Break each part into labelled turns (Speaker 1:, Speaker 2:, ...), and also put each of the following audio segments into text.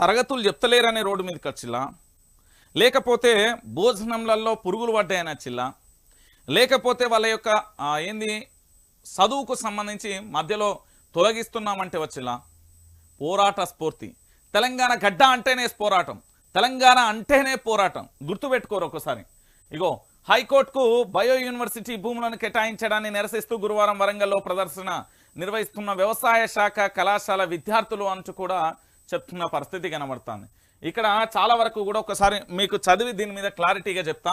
Speaker 1: తరగతులు చెప్తలేరనే రోడ్డు మీదకి వచ్చిల్లా లేకపోతే భోజనంలలో పురుగులు పడ్డాయని వచ్చిల్లా లేకపోతే వాళ్ళ యొక్క ఏంది చదువుకు సంబంధించి మధ్యలో తొలగిస్తున్నామంటే వచ్చిల్లా పోరాట స్ఫూర్తి. తెలంగాణ గడ్డ అంటేనే పోరాటం. తెలంగాణ అంటేనే పోరాటం. గుర్తుపెట్టుకోరు ఒకసారి. ఇగో హైకోర్టుకు బయో యూనివర్సిటీ భూములను కేటాయించడాన్ని నిరసిస్తూ గురువారం వరంగల్లో ప్రదర్శన నిర్వహిస్తున్న వ్యవసాయ శాఖ కళాశాల విద్యార్థులు అంటూ కూడా చెప్తున్న పరిస్థితి కనబడుతుంది. ఇక్కడ చాలా వరకు కూడా ఒకసారి మీకు చదివి దీని మీద క్లారిటీగా చెప్తా.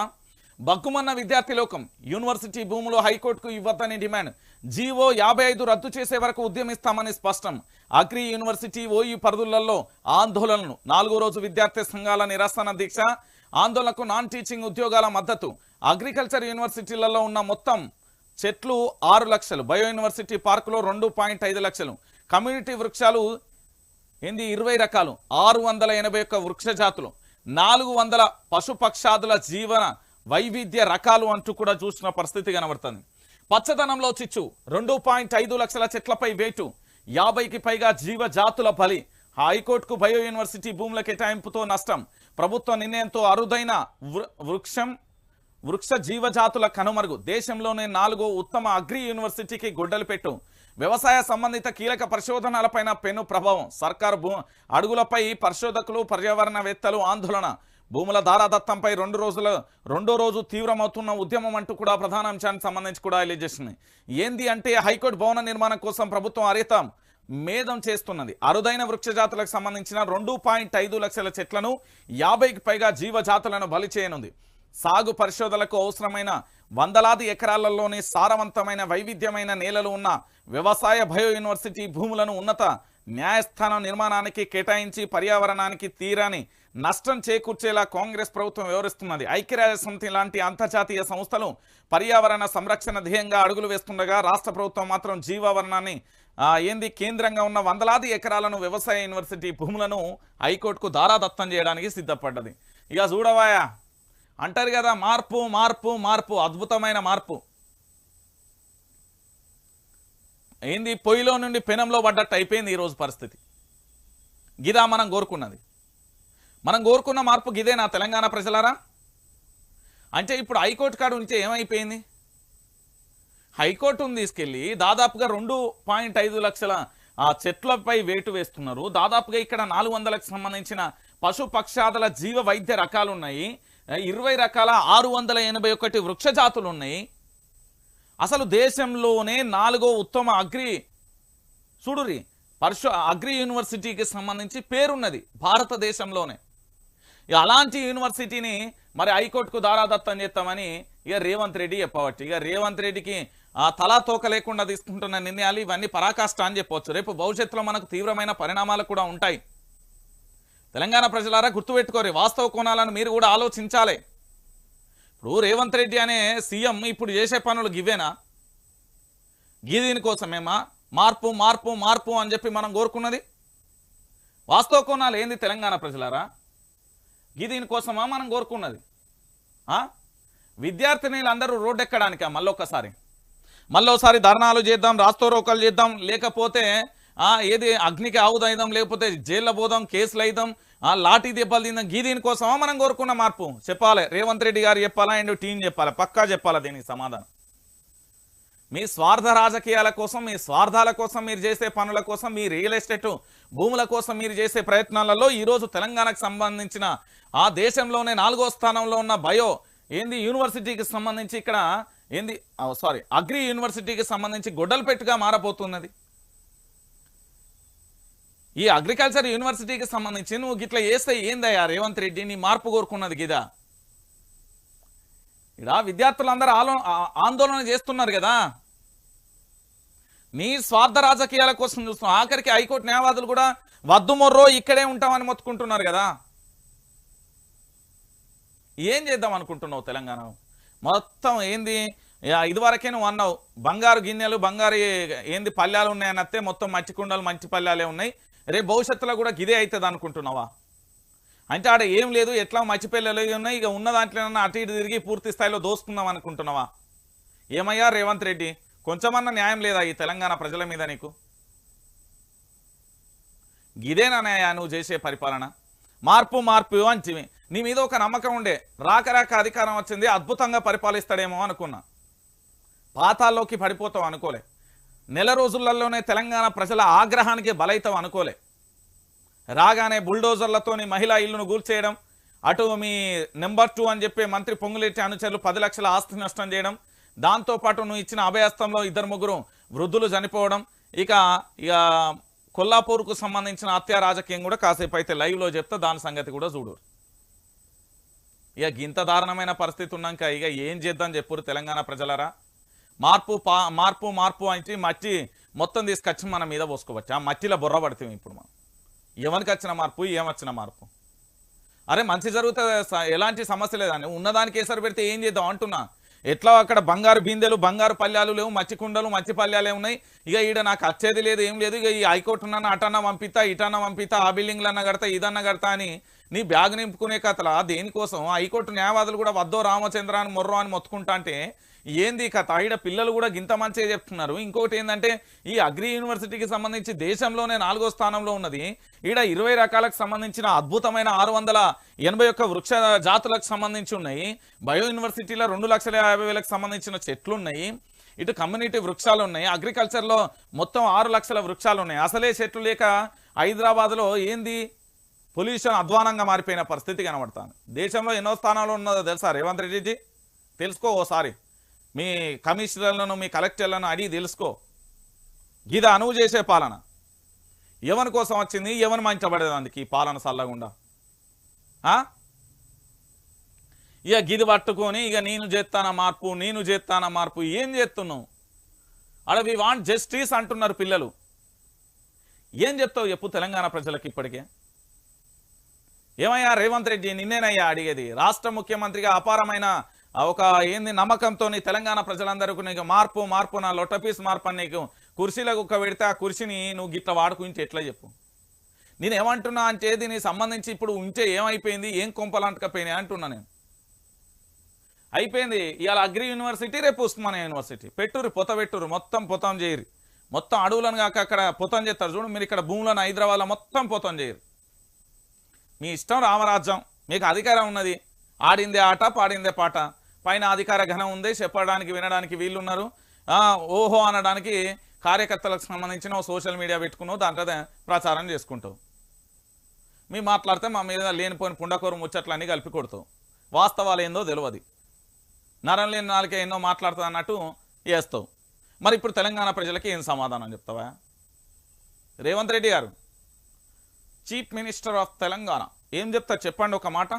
Speaker 1: బగ్గుమన్న విద్యార్థి లోకం యూనివర్సిటీ భూములు హైకోర్టుకు ఇవ్వద్దని డిమాండ్. జీవో యాభై ఐదు రద్దు చేసే వరకు ఉద్యమిస్తామని స్పష్టం. అగ్రి యూనివర్సిటీ ఓయూ పరిధులలో ఆందోళనలు. నాలుగో రోజు విద్యార్థి సంఘాల నిరసన దీక్ష. ఆందోళనకు నాన్ టీచింగ్ ఉద్యోగాల మద్దతు. అగ్రికల్చర్ యూనివర్సిటీలలో ఉన్న మొత్తం చెట్లు ఆరు లక్షలు. బయో యూనివర్సిటీ పార్కులో రెండు పాయింట్ ఐదు లక్షలు. కమ్యూనిటీ వృక్షాలు ఏంది? ఇరవై రకాలు. ఆరు వందల ఎనభై ఒక్క వృక్ష జాతులు. నాలుగు వందల పశుపక్షాదుల జీవన వైవిధ్య రకాలు అంటూ కూడా చూసిన పరిస్థితి కనబడుతుంది. పచ్చదనంలో చిచ్చు. రెండు పాయింట్ ఐదు లక్షల చెట్లపై వేటు. యాభైకి పైగా జీవ జాతుల బలి. హైకోర్టుకు బయో యూనివర్సిటీ భూముల కేటాయింపుతో నష్టం. ప్రభుత్వ నిర్ణయంతో అరుదైన వృ- వృక్షం వృక్ష జీవజాతుల కనుమరుగు. దేశంలోనే నాలుగో ఉత్తమ అగ్రి యూనివర్సిటీకి గొడ్డలు పెట్టు. వ్యవసాయ సంబంధిత కీలక పరిశోధనలపైన పెను ప్రభావం. సర్కారు భూ అడుగులపై పరిశోధకులు పర్యావరణవేత్తలు ఆందోళన. భూముల దారాదత్తంపై రెండు రోజుల రెండో రోజు తీవ్రమవుతున్న ఉద్యమం అంటూ కూడా ప్రధాన అంశానికి సంబంధించి కూడా తెలియజేసింది ఏంది అంటే హైకోర్టు భవన నిర్మాణం కోసం ప్రభుత్వం అరితం మేధం చేస్తున్నది. అరుదైన వృక్షజాతులకు సంబంధించిన రెండు పాయింట్ ఐదు లక్షల చెట్లను యాభైకి పైగా జీవజాతులను బలి చేయనుంది. సాగు పరిశోధనలకు అవసరమైన వందలాది ఎకరాలలోని సారవంతమైన వైవిధ్యమైన నేలలు ఉన్న వ్యవసాయ బయో యూనివర్సిటీ భూములను ఉన్నత న్యాయస్థానం నిర్మాణానికి కేటాయించి పర్యావరణానికి తీరాని నష్టం చేకూర్చేలా కాంగ్రెస్ ప్రభుత్వం వ్యవహరిస్తున్నది. ఐక్యరాజ్య సమితి లాంటి అంతర్జాతీయ సంస్థలు పర్యావరణ సంరక్షణ ధ్యేయంగా అడుగులు వేస్తుండగా రాష్ట్ర ప్రభుత్వం మాత్రం జీవావరణాన్ని ఏంది కేంద్రంగా ఉన్న వందలాది ఎకరాలను వ్యవసాయ యూనివర్సిటీ భూములను హైకోర్టుకు దారాదత్తం చేయడానికి సిద్ధపడ్డది. ఇక చూడవాయా? అంటారు కదా మార్పు మార్పు మార్పు అద్భుతమైన మార్పు. ఏంది పొయ్యిలో నుండి పెనంలో పడ్డట్టు అయిపోయింది ఈరోజు పరిస్థితి. గిదా మనం కోరుకున్నది. మనం కోరుకున్న మార్పు గిదే నా తెలంగాణ ప్రజలారా? అంటే ఇప్పుడు హైకోర్టు కాడ ఉంటే ఏమైపోయింది? హైకోర్టును తీసుకెళ్ళి దాదాపుగా రెండు పాయింట్ ఐదు లక్షల ఆ చెట్లపై వేటు వేస్తున్నారు. దాదాపుగా ఇక్కడ నాలుగు వందలకు సంబంధించిన పశు పక్షాదుల జీవ వైద్య రకాలు ఉన్నాయి ఇరవై రకాల ఆరు వందల ఎనభై ఒకటి వృక్ష జాతులు ఉన్నాయి అసలు దేశంలోనే నాలుగో ఉత్తమ అగ్రి చూడురి పరశు అగ్రి యూనివర్సిటీకి సంబంధించి పేరున్నది భారతదేశంలోనే. ఇక అలాంటి యూనివర్సిటీని మరి హైకోర్టుకు దారాదత్తం చేస్తామని ఇక రేవంత్ రెడ్డి చెప్పవచ్చు ఇక రేవంత్ రెడ్డికి ఆ తలా తోక లేకుండా తీసుకుంటున్న నిర్ణయాలు ఇవన్నీ పరాకాష్ట అని చెప్పవచ్చు రేపు భవిష్యత్తులో మనకు తీవ్రమైన పరిణామాలు కూడా ఉంటాయి. తెలంగాణ ప్రజలారా గుర్తుపెట్టుకోరు వాస్తవ కోణాలను మీరు కూడా ఆలోచించాలి. ఇప్పుడు రేవంత్ రెడ్డి అనే సీఎం ఇప్పుడు చేసే పనులు గివేనా గీదీని కోసమేమా? మార్పు మార్పు మార్పు అని చెప్పి మనం కోరుకున్నది? వాస్తవ కోణాలు ఏంది తెలంగాణ ప్రజలారా? గీదీని కోసమా మనం కోరుకున్నది? ఆ? విద్యార్థినీలు అందరూ రోడ్డు ఎక్కడానికా మళ్ళొక్కసారి. మళ్ళోసారి ధర్నాలు చేద్దాం రాస్తో రోకలు చేద్దాం లేకపోతే ఏది అగ్నికి ఆవుదైదాం లేకపోతే జైల్లో పోదాం కేసులు అయిదాం ఆ లాఠీ దెబ్బలు తిందాం గీ దీనికోసమా మనం కోరుకున్న మార్పు? చెప్పాలి. రేవంత్ రెడ్డి గారు చెప్పాలా? అండ్ టీం చెప్పాలి? పక్కా చెప్పాలా దీనికి సమాధానం? మీ స్వార్థ రాజకీయాల కోసం మీ స్వార్థాల కోసం మీరు చేసే పనుల కోసం మీ రియల్ ఎస్టేట్ భూముల కోసం మీరు చేసే ప్రయత్నాలలో ఈరోజు తెలంగాణకు సంబంధించిన ఆ దేశంలోనే నాలుగో స్థానంలో ఉన్న బయో ఏంది యూనివర్సిటీకి సంబంధించి ఇక్కడ ఏంది? సారీ అగ్రి యూనివర్సిటీకి సంబంధించి గొడ్డలపెట్టుగా మారబోతున్నది. ఈ అగ్రికల్చర్ యూనివర్సిటీకి సంబంధించి నువ్వు గిట్లా చేస్తే ఏందయ్యా రేవంత్ రెడ్డి నీ మార్పు కోరుకున్నది గిదా? ఇడా విద్యార్థులందరూ ఆలో ఆందోళన చేస్తున్నారు కదా? నీ స్వార్థ రాజకీయాల కోసం చూస్తున్నాం ఆఖరికి హైకోర్టు న్యాయవాదులు కూడా వద్దు మొర్రో ఇక్కడే ఉంటామని మొత్తుకుంటున్నారు కదా? ఏం చేద్దాం అనుకుంటున్నావు తెలంగాణ? మొత్తం ఏంది? యా, ఇదివరకే నువ్వు అన్నావు బంగారు గిన్నెలు బంగారు ఏంది పల్లెలు ఉన్నాయని అత్తే మొత్తం మట్టి కుండలు మంచి పల్లెలే ఉన్నాయి. రేపు భవిష్యత్తులో కూడా గిదే అవుతుంది అనుకుంటున్నావా? అంటే ఆడ ఏం లేదు ఎట్లా మచ్చిపిల్లలు ఉన్నాయి ఇక ఉన్న దాంట్లోనన్నా అటు ఇటు తిరిగి పూర్తి స్థాయిలో దోసుకుందాం అనుకుంటున్నావా? ఏమయ్యా రేవంత్ రెడ్డి కొంచెమన్నా న్యాయం లేదా ఈ తెలంగాణ ప్రజల మీద నీకు? గిదేనన్నయ్య నువ్వు చేసే పరిపాలన? మార్పు మార్పు అని నీ మీద ఒక నమ్మకం ఉండే. రాక రాక అధికారం వచ్చింది అద్భుతంగా పరిపాలిస్తాడేమో అనుకున్నా. పాతాల్లోకి పడిపోతావు అనుకోలే. నెల రోజులలోనే తెలంగాణ ప్రజల ఆగ్రహానికి బలైతం అనుకోలే. రాగానే బుల్డోజర్లతోని మహిళా ఇల్లును కూల్చేయడం అటు మీ నెంబర్ టూ అని చెప్పి మంత్రి పొంగులేటి అనుచరులు పది లక్షల ఆస్తి నష్టం చేయడం దాంతోపాటు నువ్వు ఇచ్చిన అభయస్థంలో ఇద్దరు ముగ్గురు వృద్ధులు చనిపోవడం ఇక ఇక కొల్లాపూర్కు సంబంధించిన హత్యా రాజకీయం కూడా కాసేపు అయితే లైవ్లో చెప్తే దాని సంగతి కూడా చూడు. ఇక ఇంత దారుణమైన పరిస్థితి ఉన్నాక ఇక ఏం చేద్దాం చెప్పురు తెలంగాణ ప్రజలరా? మార్పు పా మార్పు మార్పు అంటే మట్టి మొత్తం తీసుకొచ్చి మన మీద పోసుకోవచ్చు? ఆ మట్టిలో బుర్ర పడితే ఇప్పుడు మనం. ఎవరికి వచ్చిన మార్పు ఏమొచ్చిన మార్పు? అరే మంచి జరిగితే ఎలాంటి సమస్య లేదని ఉన్నదానికి కేసరి పెడితే ఏం చేద్దాం అంటున్నా? ఎట్లా అక్కడ బంగారు బిందెలు బంగారు పల్యాలు లేవు మచ్చి కుండలు మచ్చి పల్యాలే ఉన్నాయి. ఇక ఈడ నాకు వచ్చేది లేదు ఏం లేదు. ఇక ఈ హైకోర్టు నన్ను అటన్నా పంపిస్తా ఇటన్నా పంపిస్తా ఆ బిల్డింగ్లన్నా కడతా ఇదన్నా కడతా అని నీ బ్యాగ్ నింపుకునే కథలా? దేనికోసం? హైకోర్టు న్యాయవాదులు కూడా వద్దో రామచంద్ర అని మొర్రో అని మొత్తుకుంటా అంటే ఏంది ఈ కథ ఈడ పిల్లలు కూడా గింత మంచిగా చెప్తున్నారు. ఇంకొకటి ఏంటంటే ఈ అగ్రి యూనివర్సిటీకి సంబంధించి దేశంలోనే నాలుగో స్థానంలో ఉన్నది. ఈడ ఇరవై రకాలకు సంబంధించిన అద్భుతమైన ఆరు వందల ఎనభై ఒక్క వృక్ష జాతులకు సంబంధించి ఉన్నాయి. బయో యూనివర్సిటీలో రెండు లక్షల యాభై వేలకు సంబంధించిన చెట్లు ఉన్నాయి. ఇటు కమ్యూనిటీ వృక్షాలు ఉన్నాయి. అగ్రికల్చర్లో మొత్తం ఆరు లక్షల వృక్షాలు ఉన్నాయి. అసలే చెట్లు లేక హైదరాబాద్లో ఏంది? పొల్యూషన్ అధ్వానంగా మారిపోయిన పరిస్థితి కనబడుతుంది. దేశంలో ఎన్నో స్థానాలు ఉన్నదో తెలుసా రేవంత్ రెడ్డిజీ? తెలుసుకో ఓసారి. మీ కమిషనర్లను మీ కలెక్టర్లను అడిగి తెలుసుకో. ఇది అనువు చేసే పాలన. ఎవరి కోసం వచ్చింది ఎవరు మంచబడేదానికి ఈ పాలన చల్లగుండా ఆ? ఇక గిది పట్టుకొని ఇక నేను చేస్తానా మార్పు నేను చేస్తానా మార్పు ఏం చేస్తున్నావు? అడ వి వాంట్ జస్టిస్ అంటున్నారు పిల్లలు. ఏం చెప్తావు చెప్పు తెలంగాణ ప్రజలకు ఇప్పటికే? ఏమయ్యా రేవంత్ రెడ్డి నిన్నేనయ్యా అడిగేది? రాష్ట్ర ముఖ్యమంత్రిగా అపారమైన ఒక ఏంది నమ్మకంతో తెలంగాణ ప్రజలందరికీ నీకు మార్పు మార్పు నా లొట్టపీస్ మార్పు అని నీకు కుర్చీలకు ఒక్క పెడితే ఆ కుర్చీని నువ్వు గిట్ల వాడుకుంటే ఎట్లా చెప్పు? నేను ఏమంటున్నా అంటే దీనికి సంబంధించి ఇప్పుడు ఉంటే ఏమైపోయింది? ఏం కొంపలంటకపోయినాయి అంటున్నా నేను. అయిపోయింది. ఇవాళ అగ్రి యూనివర్సిటీ రేపు ఉస్మానియా యూనివర్సిటీ. పెట్టురు పొత పెట్టురు మొత్తం పొతం చేయరు. మొత్తం అడవులను కాక అక్కడ పొతం చేస్తారు. చూడు మీరు ఇక్కడ భూములను హైదరాబాద్లో మొత్తం పొతం చేయరు. మీ ఇష్టం రామరాజ్యం. మీకు అధికారం ఉన్నది. ఆడిందే ఆట పాడిందే పాట. పైన అధికార ఘనం ఉంది చెప్పడానికి వినడానికి వీళ్ళున్నారు. ఓహో అనడానికి కార్యకర్తలకు సంబంధించిన ఓ సోషల్ మీడియా పెట్టుకున్నావు దాంట్లో ప్రచారం చేసుకుంటావు. మీ మాట్లాడితే మా మీద లేనిపోయిన పుండకూరు ముచ్చట్లన్నీ కలిపి కొడతావు. వాస్తవాలు ఏందో తెలియదు నరం లేని నాలుకే ఎన్నో మాట్లాడుతుంది అన్నట్టు వేస్తావు మరి ఇప్పుడు తెలంగాణ ప్రజలకి ఏం సమాధానం చెప్తావా? రేవంత్ రెడ్డి గారు చీఫ్ మినిస్టర్ ఆఫ్ తెలంగాణ ఏం చెప్తారు చెప్పండి ఒక మాట?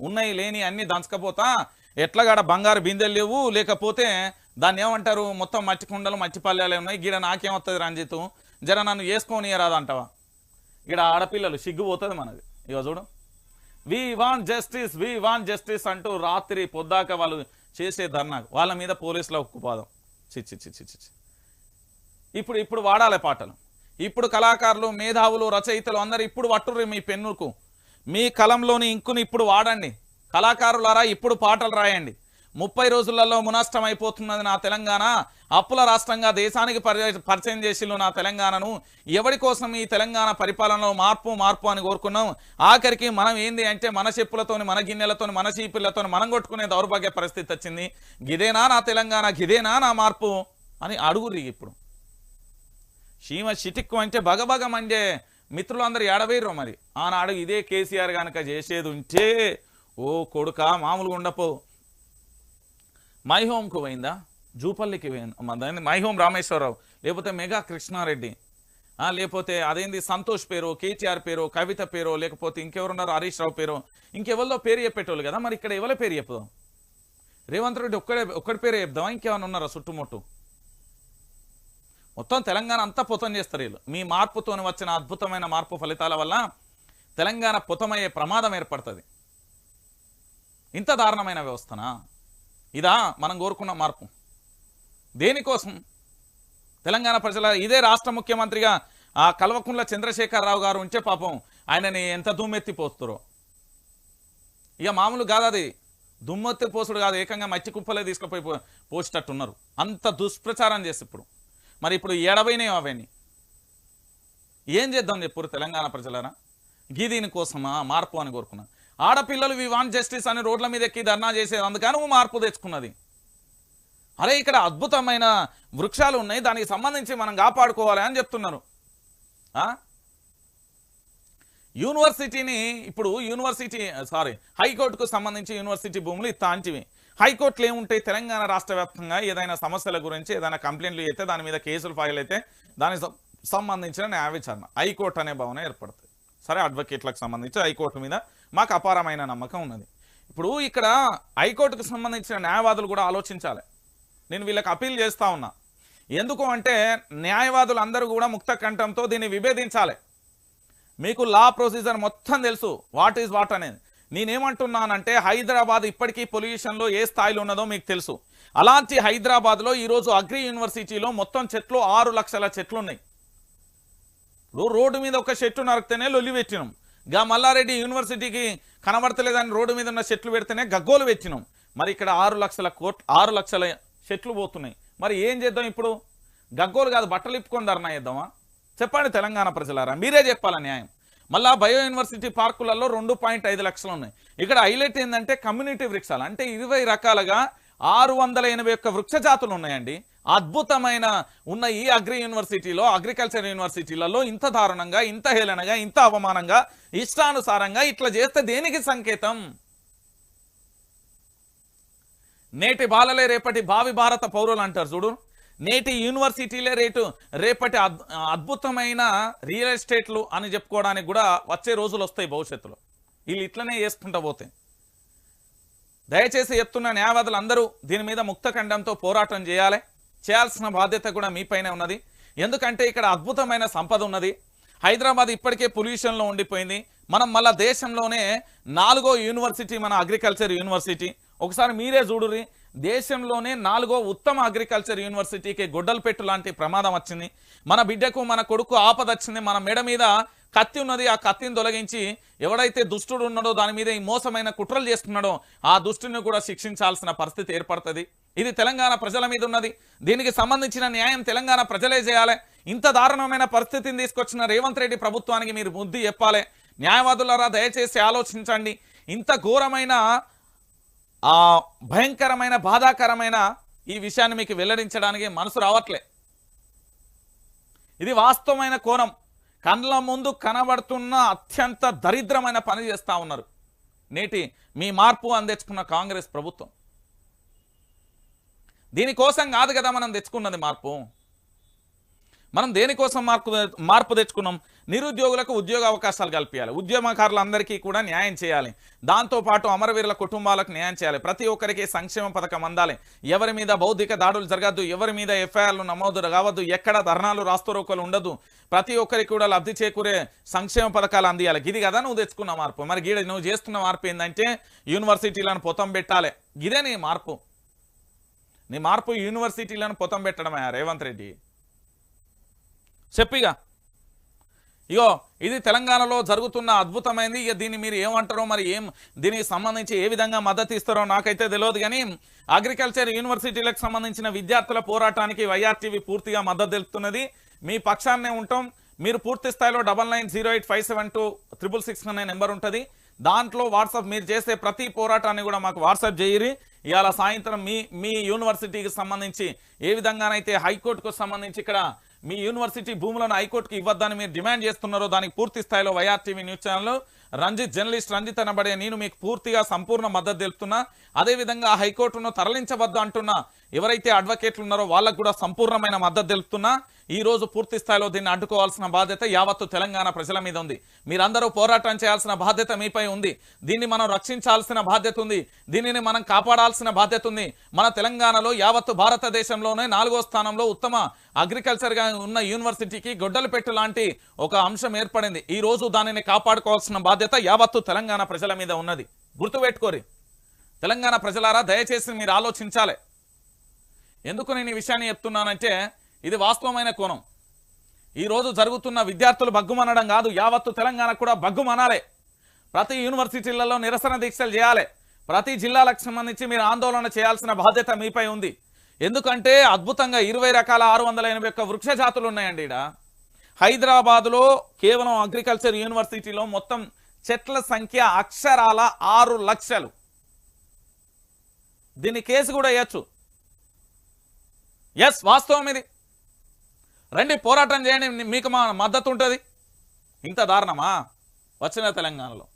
Speaker 1: ఉన్నాయి లేని అన్ని దంచకపోతా ఎట్లాగాడ బంగారు బిందెలు లేవు లేకపోతే దాన్ని ఏమంటారు మొత్తం మట్టి కుండలు మట్టి పల్లెలు ఉన్నాయి గీడ నాకేమొస్తుంది రంజిత్ జర నన్ను వేసుకొని రాదంటావా ఇక్కడ ఆడపిల్లలు సిగ్గుపోతుంది మనది. ఇక చూడు. We want justice we want justice అంటూ రాత్రి పొద్దాక వాళ్ళు చేసే ధర్నా వాళ్ళ మీద పోలీసుల ఉక్కుపాదం చిచ్చి చిచ్చి చిచ్చి ఇప్పుడు ఇప్పుడు వాడాలి పాటలు. ఇప్పుడు కళాకారులు మేధావులు రచయితలు అందరు ఇప్పుడు పట్టుర్రి మీ పెన్నుకు. మీ కలంలోని ఇంకుని ఇప్పుడు వాడండి. కళాకారులారా ఇప్పుడు పాటలు రాయండి. ముప్పై రోజులలో మునష్టం అయిపోతున్నది నా తెలంగాణ. అప్పుల రాష్ట్రంగా దేశానికి పరిచయం చేసిల్లు నా తెలంగాణను. ఎవరి కోసం ఈ తెలంగాణ పరిపాలనలో మార్పు మార్పు అని కోరుకున్నాం? ఆఖరికి మనం ఏంది అంటే మన చెప్పులతోని మన గిన్నెలతోని మన చీపిళ్ళతో మనం కొట్టుకునే దౌర్భాగ్య పరిస్థితి వచ్చింది. గిదేనా నా తెలంగాణ? గిదేనా నా మార్పు? అని అడుగురి ఇప్పుడు. సీమ చిటిక్కు అంటే బగబగ మండే మిత్రులందరూ ఏడవేయరు మరి. ఆనాడు ఇదే కేసీఆర్ కనుక చేసేది ఉంటే ఓ కొడుక మామూలుగా ఉండపో. మై హోమ్కు పోయిందా? జూపల్లికి పోయింది? My Home Rameshwar Rao. లేకపోతే మెగా కృష్ణారెడ్డి. ఆ, లేకపోతే అదేంది సంతోష్ పేరు కేటీఆర్ పేరు కవిత పేరు లేకపోతే ఇంకెవరున్నారు? హరీష్ రావు పేరు. ఇంకెవరిలో పేరు చెప్పేటోళ్ళు కదా మరి ఇక్కడ ఎవరి పేరు చెప్పుదాం రేవంత్ రెడ్డి ఒక్కడే ఒక్కడి పేరే చెప్దామా? ఇంకేమైనా ఉన్నారా చుట్టుముట్టు? మొత్తం తెలంగాణ అంతా పుతం చేస్తారు వీళ్ళు. మీ మార్పుతోని వచ్చిన అద్భుతమైన మార్పు ఫలితాల వల్ల తెలంగాణ పుతమయ్యే ప్రమాదం ఏర్పడుతుంది. ఇంత దారుణమైన వ్యవస్థనా? ఇదా మనం కోరుకున్న మార్పు. దేనికోసం? తెలంగాణ ప్రజల ఇదే రాష్ట్ర ముఖ్యమంత్రిగా ఆ కల్వకుంట్ల చంద్రశేఖరరావు గారు ఉంటే పాపం ఆయనని ఎంత దుమ్మెత్తిపోస్తురో. ఇక మామూలు కాదు అది. దుమ్మెత్తి పోసుడు కాదు. ఏకంగా మట్టి కుప్పలే తీసుకుపోయి పో- పోసేటట్టున్నారు. అంత దుష్ప్రచారం చేసి ఇప్పుడు. మరి ఇప్పుడు ఎడబైనాయి అవన్నీ. ఏం చేద్దాం చెప్పురు తెలంగాణ ప్రజలరా? గీ దీనికోసమా మార్పు అని కోరుకున్నా. ఆడపిల్లలు వి వాంట్ జస్టిస్ అని రోడ్ల మీద ఎక్కి ధర్నా చేసేది అందుకని నువ్వు మార్పు తెచ్చుకున్నది. అరే ఇక్కడ అద్భుతమైన వృక్షాలు ఉన్నాయి దానికి సంబంధించి మనం కాపాడుకోవాలి అని చెప్తున్నారు. ఆ? యూనివర్సిటీని ఇప్పుడు యూనివర్సిటీ సారీ హైకోర్టుకు సంబంధించి యూనివర్సిటీ భూములు ఇస్తాంటివి హైకోర్టులు ఏముంటాయి? తెలంగాణ రాష్ట్ర వ్యాప్తంగా ఏదైనా సమస్యల గురించి ఏదైనా కంప్లైంట్లు అయితే దాని మీద కేసులు ఫైల్ అయితే దానికి సంబంధించిన న్యాయ విచారణ హైకోర్టు అనే భావన ఏర్పడుతుంది. సరే అడ్వకేట్లకు సంబంధించి హైకోర్టు మీద మాకు అపారమైన నమ్మకం ఉన్నది. ఇప్పుడు ఇక్కడ హైకోర్టుకు సంబంధించిన న్యాయవాదులు కూడా ఆలోచించాలి. నేను వీళ్ళకి అప్పీల్ చేస్తా ఉన్నా. ఎందుకు అంటే న్యాయవాదులు అందరూ కూడా ముక్త కంఠంతో దీన్ని విభేదించాలి. మీకు లా ప్రొసీజర్ మొత్తం తెలుసు. వాట్ ఈజ్ వాట్ అనేది. నేనేమంటున్నానంటే హైదరాబాద్ ఇప్పటికీ పొల్యూషన్లో ఏ స్థాయిలో ఉన్నదో మీకు తెలుసు. అలాంటి హైదరాబాద్లో ఈరోజు అగ్రి యూనివర్సిటీలో మొత్తం చెట్లు ఆరు లక్షల చెట్లు ఉన్నాయి ఇప్పుడు రోడ్డు మీద ఒక చెట్టు నరికితేనే లొల్లిపెట్టినాం గా మల్లారెడ్డి యూనివర్సిటీకి కనబడతలేదని రోడ్డు మీద ఉన్న చెట్లు పెడితేనే గగ్గోలు పెట్టినాం. మరి ఇక్కడ ఆరు లక్షల కోట్ ఆరు లక్షల చెట్లు పోతున్నాయి. మరి ఏం చేద్దాం ఇప్పుడు? గగ్గోలు కాదు బట్టలు ఇప్పుకొని ధర్నా చేద్దామా? చెప్పండి తెలంగాణ ప్రజలారా మీరే చెప్పాల న్యాయం? మళ్ళా బయో యూనివర్సిటీ పార్కులలో రెండు పాయింట్ ఐదు లక్షలు ఉన్నాయి. ఇక్కడ హైలైట్ ఏంటంటే కమ్యూనిటీ వృక్షాలు. అంటే ఇరవై రకాలుగా ఆరు వందల ఎనభై ఒక్క వృక్ష జాతులు ఉన్నాయండి. అద్భుతమైన ఉన్న ఈ అగ్రి యూనివర్సిటీలో అగ్రికల్చర్ యూనివర్సిటీలలో ఇంత దారుణంగా ఇంత హేళనగా ఇంత అవమానంగా ఇష్టానుసారంగా ఇట్లా చేస్తే దేనికి సంకేతం? నేటి బాలలే రేపటి భావి భారత పౌరులు అంటారు చూడు. నేటి యూనివర్సిటీలే రేటు. రేపటి అద్భుతమైన రియల్ ఎస్టేట్లు అని చెప్పుకోవడానికి కూడా వచ్చే రోజులు వస్తాయి భవిష్యత్తులో. వీళ్ళు ఇట్లనే చేసుకుంటా పోతే. దయచేసి చెప్తున్న న్యాయవాదులు అందరూ దీని మీద ముక్త ఖండంతో పోరాటం చేయాలి. చేయాల్సిన బాధ్యత కూడా మీపైనే ఉన్నది. ఎందుకంటే ఇక్కడ అద్భుతమైన సంపద ఉన్నది. హైదరాబాద్ ఇప్పటికే పొల్యూషన్లో ఉండిపోయింది. మనం మళ్ళీ దేశంలోనే నాలుగో యూనివర్సిటీ మన అగ్రికల్చర్ యూనివర్సిటీ. ఒకసారి మీరే చూడుర్రి. దేశంలోనే నాలుగో ఉత్తమ అగ్రికల్చర్ యూనివర్సిటీకి గుడ్డలు పెట్టు లాంటి ప్రమాదం వచ్చింది. మన బిడ్డకు మన కొడుకు ఆపద వచ్చింది. మన మెడ మీద కత్తి ఉన్నది. ఆ కత్తిని తొలగించి ఎవడైతే దుష్టుడు ఉన్నాడో దాని మీద ఈ మోసమైన కుట్రలు చేస్తున్నాడో ఆ దుష్టుని కూడా శిక్షించాల్సిన పరిస్థితి ఏర్పడుతుంది. ఇది తెలంగాణ ప్రజల మీద ఉన్నది. దీనికి సంబంధించిన న్యాయం తెలంగాణ ప్రజలే చేయాలి. ఇంత దారుణమైన పరిస్థితిని తీసుకొచ్చిన రేవంత్ రెడ్డి ప్రభుత్వానికి మీరు బుద్ధి చెప్పాలి. న్యాయవాదులారా దయచేసి ఆలోచించండి. ఇంత ఘోరమైన ఆ భయంకరమైన బాధాకరమైన ఈ విషయాన్ని మీకు వెల్లడించడానికి మనసు రావట్లే. ఇది వాస్తవమైన కోణం. కండ్ల ముందు కనబడుతున్న అత్యంత దరిద్రమైన పని చేస్తా ఉన్నారు. నేటి మీ మార్పు అందించుకున్న కాంగ్రెస్ ప్రభుత్వం. దీనికోసం కాదు కదా మనం తెచ్చుకున్నది మార్పు. మనం దేనికోసం మార్పు మార్పు తెచ్చుకున్నాం? నిరుద్యోగులకు ఉద్యోగ అవకాశాలు కల్పించాలి ఉద్యమకారులందరికీ కూడా న్యాయం చేయాలి. దాంతోపాటు అమరవీరుల కుటుంబాలకు న్యాయం చేయాలి. ప్రతి ఒక్కరికి సంక్షేమ పథకం అందాలి. ఎవరి మీద బౌద్ధిక దాడులు జరగద్దు ఎవరి మీద ఎఫ్ఐఆర్లు నమోదు కావద్దు ఎక్కడ ధర్నాలు రాస్తరోకలు ఉండదు. ప్రతి ఒక్కరికి కూడా లబ్ధి చేకూరే సంక్షేమ పథకాలు అందియాలి. ఇది కదా నువ్వు తెచ్చుకున్న మార్పు. మరి గీడ నువ్వు చేస్తున్న మార్పు ఏంటంటే యూనివర్సిటీలను పొతం పెట్టాలి. ఇదే నీ మార్పు. నీ మార్పు యూనివర్సిటీలను పొతం పెట్టడమే రేవంత్ రెడ్డి. చెప్పిగా. ఇగో ఇది తెలంగాణలో జరుగుతున్న అద్భుతమైంది. ఇక దీన్ని మీరు ఏమంటారో మరి ఏం దీనికి సంబంధించి ఏ విధంగా మద్దతు ఇస్తారో నాకైతే తెలియదు కానీ అగ్రికల్చర్ యూనివర్సిటీలకు సంబంధించిన విద్యార్థుల పోరాటానికి వైఆర్టీవీ పూర్తిగా మద్దతు తెలుపుతున్నది. మీ పక్షాన్నే ఉంటాం. మీరు పూర్తి స్థాయిలో double nine zero eight five seven two triple six అనే నెంబర్ ఉంటుంది. దాంట్లో వాట్సాప్ మీరు చేసే ప్రతి పోరాటాన్ని కూడా మాకు వాట్సాప్ చేయరి. ఇవాళ సాయంత్రం మీ మీ యూనివర్సిటీకి సంబంధించి ఏ విధంగానైతే హైకోర్టుకు సంబంధించి ఇక్కడ మీ యూనివర్సిటీ భూములను హైకోర్టుకి ఇవ్వద్దని మీరు డిమాండ్ చేస్తున్నారో దానికి పూర్తి స్థాయిలో YRTV news channel Ranjith journalist Ranjith అనబడే నేను మీకు పూర్తిగా సంపూర్ణ మద్దతు తెలుపుతున్నా. అదేవిధంగా హైకోర్టును తరలించవద్దు అంటున్నా. ఎవరైతే అడ్వకేట్లు ఉన్నారో వాళ్ళకు కూడా సంపూర్ణమైన మద్దతు తెలుపుతున్నా. ఈ రోజు పూర్తి స్థాయిలో దీన్ని అడ్డుకోవాల్సిన బాధ్యత యావత్తు తెలంగాణ ప్రజల మీద ఉంది. మీరందరూ పోరాటం చేయాల్సిన బాధ్యత మీపై ఉంది. దీన్ని మనం రక్షించాల్సిన బాధ్యత ఉంది. దీనిని మనం కాపాడాల్సిన బాధ్యత ఉంది. మన తెలంగాణలో యావత్తు భారతదేశంలోనే నాలుగో స్థానంలో ఉత్తమ అగ్రికల్చర్గా ఉన్న యూనివర్సిటీకి గొడ్డలు పెట్టు లాంటి ఒక అంశం ఏర్పడింది. ఈ రోజు దానిని కాపాడుకోవాల్సిన బాధ్యత యావత్తు తెలంగాణ ప్రజల మీద ఉన్నది. గుర్తుపెట్టుకోరి. తెలంగాణ ప్రజలారా దయచేసి మీరు ఆలోచించాలి. ఎందుకు నేను ఈ విషయాన్ని చెప్తున్నానంటే ఇది వాస్తవమైన కోణం. ఈ రోజు జరుగుతున్న విద్యార్థులు బగ్గుమనడం కాదు యావత్తు తెలంగాణ కూడా బగ్గుమనాలే. ప్రతి యూనివర్సిటీలలో నిరసన దీక్షలు చేయాలి. ప్రతి జిల్లాలకు సంబంధించి మీరు ఆందోళన చేయాల్సిన బాధ్యత మీపై ఉంది. ఎందుకంటే అద్భుతంగా ఇరవై రకాల ఆరు వందల ఎనభై ఒక్క వృక్ష జాతులు ఉన్నాయండి ఇక్కడ హైదరాబాద్లో కేవలం అగ్రికల్చర్ యూనివర్సిటీలో మొత్తం చెట్ల సంఖ్య అక్షరాల ఆరు లక్షలు. దీన్ని కేసు కూడా వేయచ్చు. ఎస్ వాస్తవం ఇది. రండి పోరాటం చేయండి మీకు మా మద్దతు ఉంటుంది. ఇంత దారుణమా? వచ్చిన తెలంగాణలో?